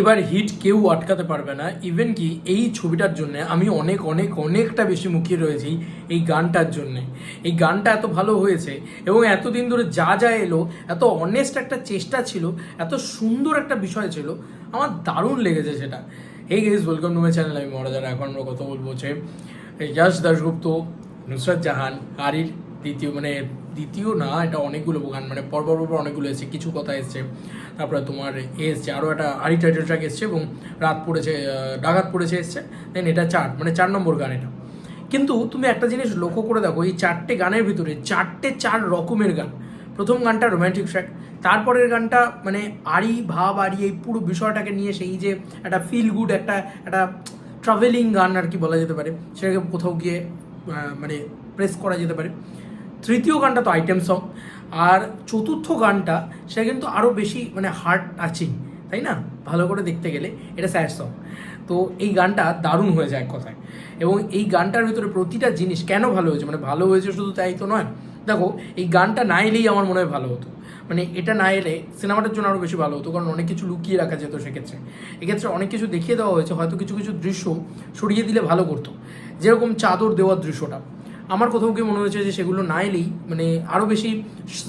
এবার হিট কেউ আটকাতে পারবে না। ইভেন কি এই ছবিটার জন্য আমি অনেক অনেক, অনেকটা বেশি মুখিয়ে রয়েছি এই গানটার জন্যে। এই গানটা এত ভালো হয়েছে এবং এতদিন ধরে যা যা এলো, এত অনেস্ট একটা চেষ্টা ছিল, এত সুন্দর একটা বিষয় ছিল, আমার দারুণ লেগেছে সেটা। এই guys welcome to my channel আমি মহারাজার এখন আমরা কথা বলব যে যশ দাশগুপ্ত, নুসরাত জাহান আরির দ্বিতীয় মানে দ্বিতীয় না, এটা অনেকগুলো গান মানে পরপর পরপর অনেকগুলো এসছে, কিছু কথা এসছে। তারপরে তোমার এ এসছে আরও একটা আরি টাইটেল ট্র্যাক এসছে এবং রাত পড়েছে ডাকাত পড়েছে এসছে দেন এটা চার মানে চার নম্বর গান এটা। কিন্তু তুমি একটা জিনিস লক্ষ্য করে দেখো, এই চারটে গানের ভিতরে চারটে চার রকমের গান। প্রথম গানটা রোম্যান্টিক ট্র্যাক তারপরের গানটা মানে আড়ি ভাব আড়ি এই পুরো বিষয়টাকে নিয়ে সেই যে একটা ফিল গুড একটা একটা ট্রাভেলিং গান আর কি বলা যেতে পারে, সেটাকে কোথাও গিয়ে মানে প্রেস করা যেতে পারে। তৃতীয় গানটা তো আইটেম সং, আর চতুর্থ গানটা সেটা কিন্তু আরও বেশি মানে হার্ট টাচিং তাই না? ভালো করে দেখতে গেলে এটা স্যাড সং তো এই গানটা দারুণ হয়ে যায় কথায়। এবং এই গানটার ভিতরে প্রতিটা জিনিস কেন ভালো হয়েছে? মানে ভালো হয়েছে শুধু তাই তো নয়। দেখো, এই গানটা না এলেই আমার মনে হয় ভালো হতো। মানে এটা না এলে সিনেমাটার জন্য আরও বেশি ভালো হতো, কারণ অনেক কিছু লুকিয়ে রাখা যেত সেক্ষেত্রে। এক্ষেত্রে অনেক কিছু দেখিয়ে দেওয়া হয়েছে, হয়তো কিছু কিছু দৃশ্য সরিয়ে দিলে ভালো করতো। যেরকম চাদর দেওয়ার দৃশ্যটা। আমার কোথাও গিয়ে মনে হয়েছে যে সেগুলো না এলেই মানে আরও বেশি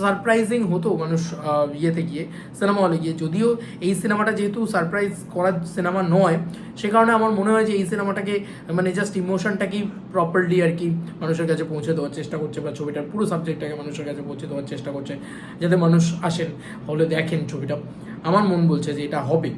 সারপ্রাইজিং হতো মানুষ ইয়েতে গিয়ে সিনেমা হলে গিয়ে। যদিও এই সিনেমাটা যেহেতু সারপ্রাইজ করার সিনেমা নয়, সে কারণে আমার মনে হয় যে এই সিনেমাটাকে মানে জাস্ট ইমোশনটাকেই প্রপারলি আর কি মানুষের কাছে পৌঁছে দেওয়ার চেষ্টা করছে বা ছবিটার পুরো সাবজেক্টটাকে মানুষের কাছে পৌঁছে দেওয়ার চেষ্টা করছে, যাতে মানুষ আসেন, হলে দেখেন ছবিটা। আমার মন বলছে যে এটা হবে।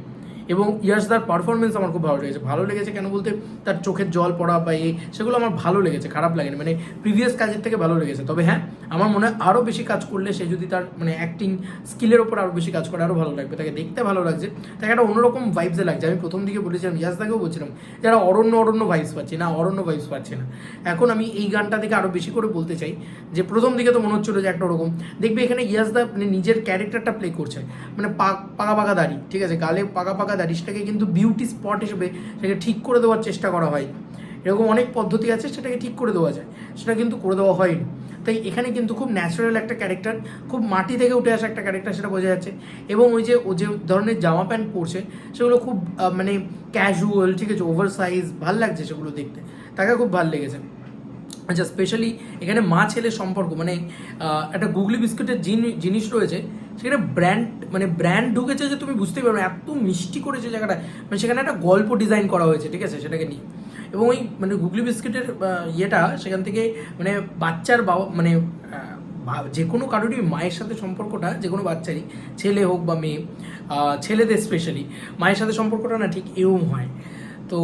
এবং ইয়ার্সদার পারফরমেন্স আমার খুব ভালো লেগেছে। ভালো লেগেছে কেন বলতে তার চোখের জল পড়া বা এই সেগুলো আমার ভালো লেগেছে, খারাপ লাগেনি। মানে প্রিভিয়াস কাজের থেকে ভালো লেগেছে। তবে হ্যাঁ আমার মনে হয় আরও বেশি কাজ করলে সে যদি তার মানে অ্যাক্টিং স্কিলের ওপর আরও বেশি কাজ করে আরও ভালো লাগবে। তাকে দেখতে ভালো লাগছে। তাকে একটা অন্যরকম ভাইবসে লাগছে। আমি প্রথম দিকে বলেছিলাম ইয়াসদাকেও বলছিলাম যারা অরণ্য অরণ্য ভাইবস পাচ্ছি না, অরণ্য ভাইবস পাচ্ছি না। এখন আমি এই গানটা থেকে আরও বেশি করে বলতে চাই যে প্রথম দিকে তো মনে হচ্ছিল যে একটা ওরকম। দেখবে এখানে ইয়াসদা মানে নিজের ক্যারেক্টারটা প্লে করছে। মানে পাকা পাকা দাড়ি, ঠিক আছে? গালে পাকা পাকা দাড়ি সেটাকে কিন্তু বিউটি স্পট হিসেবে সেটাকে ঠিক করে দেওয়ার চেষ্টা করা হয়। এরকম অনেক পদ্ধতি আছে সেটাকে ঠিক করে দেওয়া যায়। সেটা কিন্তু করে দেওয়া হয়নি। তাই এখানে কিন্তু খুব ন্যাচারাল একটা ক্যারেক্টার খুব মাটি থেকে উঠে আসা একটা ক্যারেক্টার সেটা বোঝা যাচ্ছে। এবং ওই যে, ও যে ধরনের জামা প্যান্ট পরছে, সেগুলো খুব মানে ক্যাজুয়াল ঠিক আছে ওভার সাইজ ভালো লাগছে সেগুলো দেখতে। তাকে খুব ভালো লেগেছে। আচ্ছা স্পেশালি এখানে মা ছেলে সম্পর্ক মানে একটা গুগলি বিস্কুটের জিনিস রয়েছে সেখানে ব্র্যান্ড মানে ব্র্যান্ড ঢুকেছে যে তুমি বুঝতেই পারবে এত মিষ্টি করেছে জায়গাটা মানে সেখানে একটা গল্প ডিজাইন করা হয়েছে, ঠিক আছে, সেটাকে নিয়ে। এবং ওই মানে গুগলি বিস্কিটের ইয়েটা সেখান থেকে মানে বাচ্চার বাবা মানে যে কোনো কারোরই মায়ের সাথে সম্পর্কটা, যে কোনো বাচ্চারই, ছেলে হোক বা মেয়ে ছেলেদের স্পেশালি মায়ের সাথে সম্পর্কটা না ঠিক এরম হয়। তো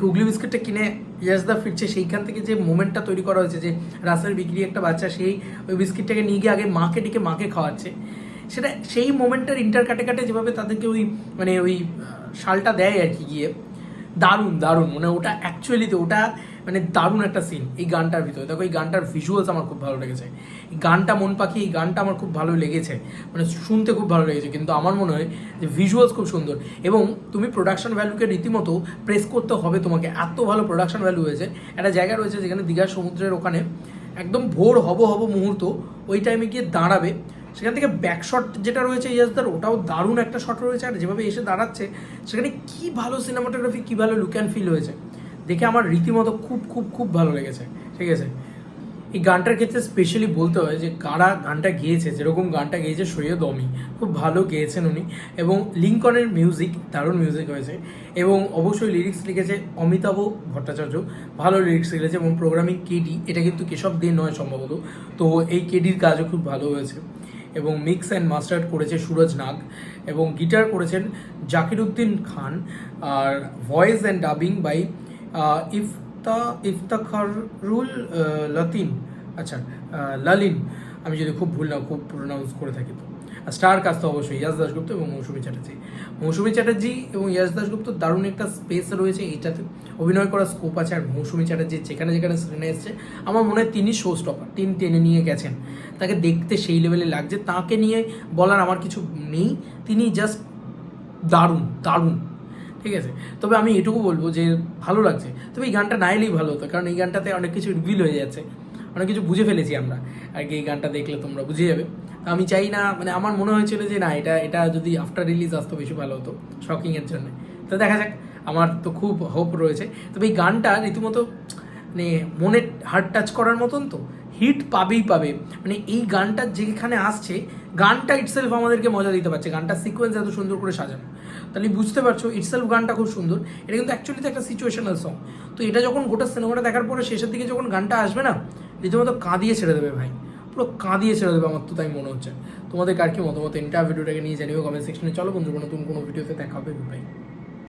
গুগলি বিস্কিটটা কিনে ইয়াসদা ফিরছে সেইখান থেকে যে মোমেন্টটা তৈরি করা হয়েছে যে রাস্তার বিক্রি একটা বাচ্চা সেই ওই বিস্কিটটাকে নিয়ে গিয়ে আগে মাকে ডেকে মাকে খাওয়াচ্ছে। সেটা সেই মোমেন্টের ইন্টার কাটে কাটে যেভাবে তাদেরকে ওই মানে ওই শালটা দেয় আর কি গিয়ে। দারুণ দারুণ মানে ওটা অ্যাকচুয়ালিতে ওটা মানে দারুণ একটা সিন এই গানটার ভিতরে। দেখো, এই গানটার ভিজুয়ালস আমার খুব ভালো লেগেছে। এই গানটা মন পাখি, এই গানটা আমার খুব ভালো লেগেছে। মানে শুনতে খুব ভালো লেগেছে, কিন্তু আমার মনে হয় যে ভিজুয়ালস খুব সুন্দর। এবং তুমি প্রোডাকশন ভ্যালুকে রীতিমতো প্রেস করতে হবে, তোমাকে এত ভালো প্রোডাকশন ভ্যালু হয়েছে। একটা জায়গা রয়েছে যেখানে দীঘার সমুদ্রের ওখানে একদম ভোর হব হব মুহূর্ত, ওই টাইমে গিয়ে দাঁড়াবে। সেখান থেকে ব্যাকশট যেটা রয়েছে ইয়াসদার ওটাও দারুণ একটা শট রয়েছে। আর যেভাবে এসে দাঁড়াচ্ছে, সেখানে কি ভালো সিনেমাটোগ্রাফি কি ভালো লুক অ্যান্ড ফিল হয়েছে। দেখে আমার রীতিমতো খুব খুব খুব ভালো লেগেছে, ঠিক আছে? এই গানটার ক্ষেত্রে স্পেশালি বলতে হয় যে কারা গানটা গেয়েছে, যেরকম গানটা গেয়েছে সৈয়দ অমি, খুব ভালো গেয়েছেন উনি, এবং লিঙ্কনের মিউজিক দারুণ মিউজিক হয়েছে, এবং অবশ্যই লিরিক্স লিখেছে অমিতাভ ভট্টাচার্য, ভালো লিরিক্স লিখেছে, এবং প্রোগ্রামিং কেডি এটা কিন্তু কেশব দিয়ে নয় সম্ভবত, তো এই কেডির কাজও খুব ভালো হয়েছে, এবং মিক্স অ্যান্ড মাস্টার করেছে সুরজ নাগ, এবং গিটার করেছেন জাকির উদ্দিন খান, আর voice and dubbing by Ifta Iftakharul Latin আচ্ছা লালিন। আমি যদি খুব ভুল না, খুব প্রোনাউন্স করে থাকি তো। স্টার কাজ তো অবশ্যই ইয়াস দাসগুপ্ত এবং মৌসুমী চ্যাটার্জি। মৌসুমী চ্যাটার্জি এবং ইয়াস দাসগুপ্ত দারুণ একটা স্পেস রয়েছে এইটাতে। অভিনয় করার স্কোপ আছে আর মৌসুমী চ্যাটার্জি যেখানে যেখানে স্ক্রিনে এসছে, আমার মনে হয় তিনি শো স্টপার তিনি টেনে নিয়ে গেছেন। তাকে দেখতে সেই লেভেলে লাগছে। তাকে নিয়ে বলার আমার কিছু নেই। তিনি জাস্ট দারুণ দারুণ। ঠিক আছে? তবে আমি এটুকু বলব যে ভালো লাগছে। তবে এই গানটা না এলেই ভালো হতো, কারণ এই গানটাতে অনেক কিছু রিভিল হয়ে যাচ্ছে। অনেক কিছু বুঝে ফেলেছি আমরা। আর কি এই গানটা দেখলে তোমরা বুঝে যাবে। আমি চাই না মানে আমার মনে হয়েছিল যে না, এটা এটা যদি আফটার রিলিজ আসতো বেশি ভালো হতো শকিংয়ের জন্য। তো দেখা যাক, আমার তো খুব হোপ রয়েছে। তবে এই গানটা রীতিমতো মানে মনে হার্ট টাচ করার মতন তো। হিট পাবেই পাবে। মানে এই গানটা যেখানে আসছে, গানটা ইটসেলফ আমাদেরকে মজা দিতে পারছে। গানটার সিকোয়েন্স এত সুন্দর করে সাজানো। তাহলে বুঝতে পারছ ইটসেলফ গানটা খুব সুন্দর। এটা কিন্তু অ্যাকচুয়ালি একটা সিচুয়েশনাল সং তো এটা যখন গোটা সিনেমাটা দেখার পরে শেষের দিকে যখন গানটা আসবে না, রীতিমতো কাঁদিয়ে ছেড়ে দেবে ভাই। পুরো কাঁদিয়ে ছেড়ে দেবে আমার তো তাই মনে হচ্ছে। তোমাদের কার কি মতামত? ইন্টার ভিডিওটাকে নিয়ে জানিও কমেন্ট সেকশনে চলো বন্ধু নতুন কোনো ভিডিওতে দেখা হবে। ভাই